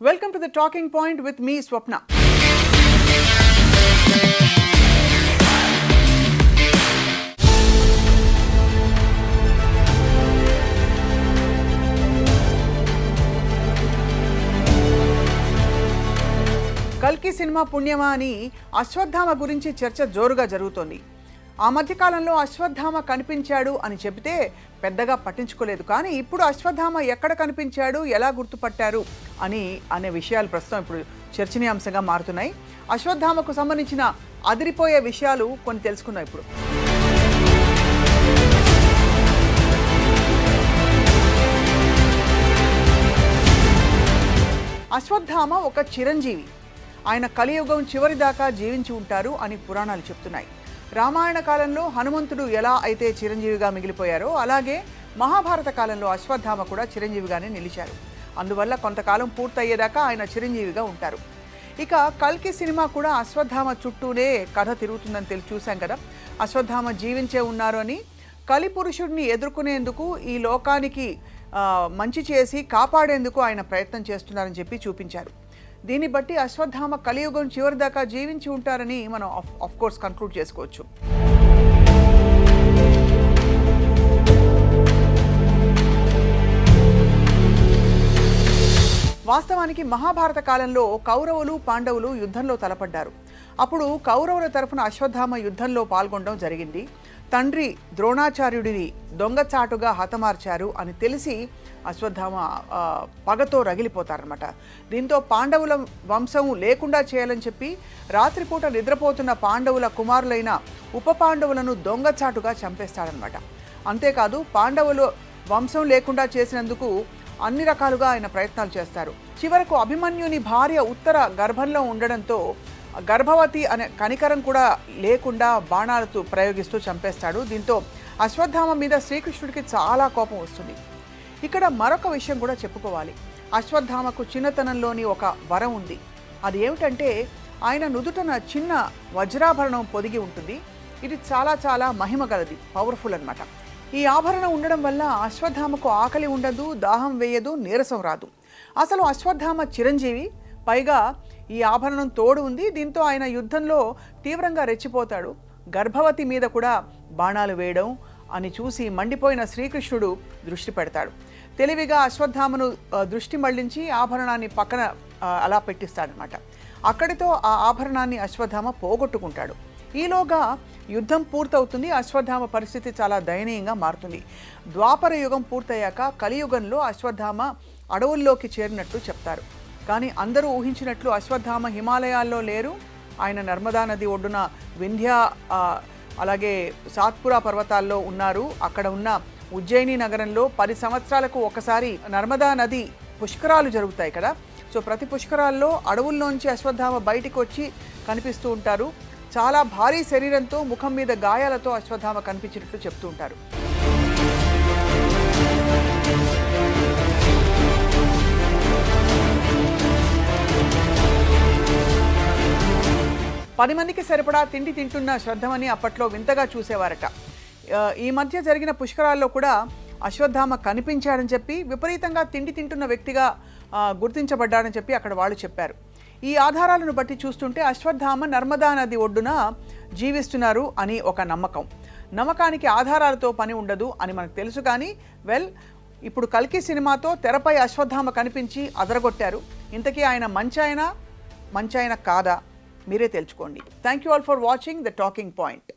Welcome to the talking point with me Swapna కల్కి cinema పుణ్యమా అని అశ్వత్థామ గురించి చర్చ జోరుగా జరుగుతోంది. ఆ మధ్యకాలంలో అశ్వత్థామ కనిపించాడు అని చెబితే పెద్దగా పట్టించుకోలేదు. కానీ ఇప్పుడు అశ్వత్థామ ఎక్కడ కనిపించాడు? ఎలా గుర్తుపట్టారు? అని అనే విషయాలు ప్రస్తుతం ఇప్పుడు చర్చనీయాంశంగా మారుతున్నాయి. అశ్వత్థామకు సంబంధించిన అదిరిపోయే విషయాలు కొన్ని తెలుసుకుందాం ఇప్పుడు. అశ్వత్థామ ఒక చిరంజీవి. ఆయన కలియుగం చివరి దాకా జీవించి ఉంటారు అని పురాణాలు చెప్తున్నాయి. రామాయణ కాలంలో హనుమంతుడు ఎలా అయితే చిరంజీవిగా మిగిలిపోయారో అలాగే మహాభారత కాలంలో అశ్వత్థామ కూడా చిరంజీవిగానే నిలిచారు. అందువల్ల కొంతకాలం పూర్తయ్యేదాకా ఆయన చిరంజీవిగా ఉంటారు. ఇక కల్కి సినిమా కూడా అశ్వత్థామ చుట్టూనే కథ తిరుగుతుందని తెలిసి చూశాం కదా. అశ్వత్థామ జీవించే ఉన్నారు అని కలిపురుషుడిని ఎదుర్కొనేందుకు ఈ లోకానికి మంచి చేసి కాపాడేందుకు ఆయన ప్రయత్నం చేస్తున్నారని చెప్పి చూపించారు. దీన్ని బట్టి అశ్వత్థామ కలియుగం చివరి దాకా జీవించి ఉంటారని మనం ఆఫ్ కోర్స్ కన్క్లూడ్ చేసుకోవచ్చు. వాస్తవానికి మహాభారత కాలంలో కౌరవులు పాండవులు యుద్ధంలో తలపడ్డారు. అప్పుడు కౌరవుల తరఫున అశ్వత్థామ యుద్ధంలో పాల్గొనడం జరిగింది. తండ్రి ద్రోణాచార్యుడిని దొంగచాటుగా హతమార్చారు అని తెలిసి అశ్వత్థామ పగతో రగిలిపోతారనమాట దీంతో పాండవుల వంశం లేకుండా చేయాలని చెప్పి రాత్రిపూట నిద్రపోతున్న పాండవుల కుమారులైన ఉప పాండవులను దొంగచాటుగా చంపేస్తాడనమాట అంతేకాదు పాండవులు వంశం లేకుండా చేసినందుకు అన్ని రకాలుగా ఆయన ప్రయత్నాలు చేస్తారు. చివరకు అభిమన్యుని భార్య ఉత్తర గర్భంలో ఉండడంతో గర్భవతి అనే కనికరం కూడా లేకుండా బాణాలతో ప్రయోగిస్తూ చంపేస్తాడు. దీంతో అశ్వత్థామ మీద శ్రీకృష్ణుడికి చాలా కోపం వస్తుంది. ఇక్కడ మరొక విషయం కూడా చెప్పుకోవాలి. అశ్వత్థామకు చిన్నతనంలోని ఒక వరం ఉంది. అది ఏమిటంటే ఆయన నుదుటన చిన్న వజ్రాభరణం పొదిగి ఉంటుంది. ఇది చాలా చాలా మహిమ గలది పవర్ఫుల్ అన్నమాట. ఈ ఆభరణం ఉండడం వల్ల అశ్వత్థామకు ఆకలి ఉండదు దాహం వేయదు నీరసం రాదు. అసలు అశ్వత్థామ చిరంజీవి పైగా ఈ ఆభరణం తోడు ఉంది. దీంతో ఆయన యుద్ధంలో తీవ్రంగా రెచ్చిపోతాడు. గర్భవతి మీద కూడా బాణాలు వేయడం అని చూసి మండిపోయిన శ్రీకృష్ణుడు దృష్టి పెడతాడు. తెలివిగా అశ్వత్థామను దృష్టి మళ్ళించి ఆభరణాన్ని పక్కన అలా పెట్టిస్తాడనమాట అక్కడితో ఆ ఆభరణాన్ని అశ్వత్థామ పోగొట్టుకుంటాడు. ఈలోగా యుద్ధం పూర్తవుతుంది. అశ్వత్థామ పరిస్థితి చాలా దయనీయంగా మారుతుంది. ద్వాపర యుగం పూర్తయ్యాక కలియుగంలో అశ్వత్థామ అడవుల్లోకి చేరినట్లు చెప్తారు. కానీ అందరూ ఊహించినట్లు అశ్వత్థామ హిమాలయాల్లో లేరు. ఆయన నర్మదా నది ఒడ్డున వింధ్య అలాగే సాత్పురా పర్వతాల్లో ఉన్నారు. అక్కడ ఉన్న ఉజ్జయిని నగరంలో పది సంవత్సరాలకు ఒకసారి నర్మదా నది పుష్కరాలు జరుగుతాయి కదా. సో ప్రతి పుష్కరాల్లో అడవుల్లోంచి అశ్వత్థామ బయటికి వచ్చి కనిపిస్తూ ఉంటారు. చాలా భారీ శరీరంతో ముఖం మీద గాయాలతో అశ్వత్థామ కనిపించినట్లు చెప్తూ ఉంటారు. పది మందికి సరిపడా తిండి తింటున్న శ్రద్ధమని అప్పట్లో వింతగా చూసేవారట. ఈ మధ్య జరిగిన పుష్కరాల్లో కూడా అశ్వత్థామ కనిపించాడని చెప్పి విపరీతంగా తిండి తింటున్న వ్యక్తిగా గుర్తించబడ్డాడని చెప్పి అక్కడ వాళ్ళు చెప్పారు. ఈ ఆధారాలను బట్టి చూస్తుంటే అశ్వత్థామ నర్మదా నది ఒడ్డున జీవిస్తున్నారు అని ఒక నమ్మకం. నమ్మకానికి ఆధారాలతో పని ఉండదు అని మనకు తెలుసు కానీ వెల్ ఇప్పుడు కల్కి సినిమాతో తెరపై అశ్వత్థామ కనిపించి అదరగొట్టారు. ఇంతకీ ఆయన మంచాయన మంచాయన కాదా? మీరే తెలుసుకోండి thank you all for watching the talking point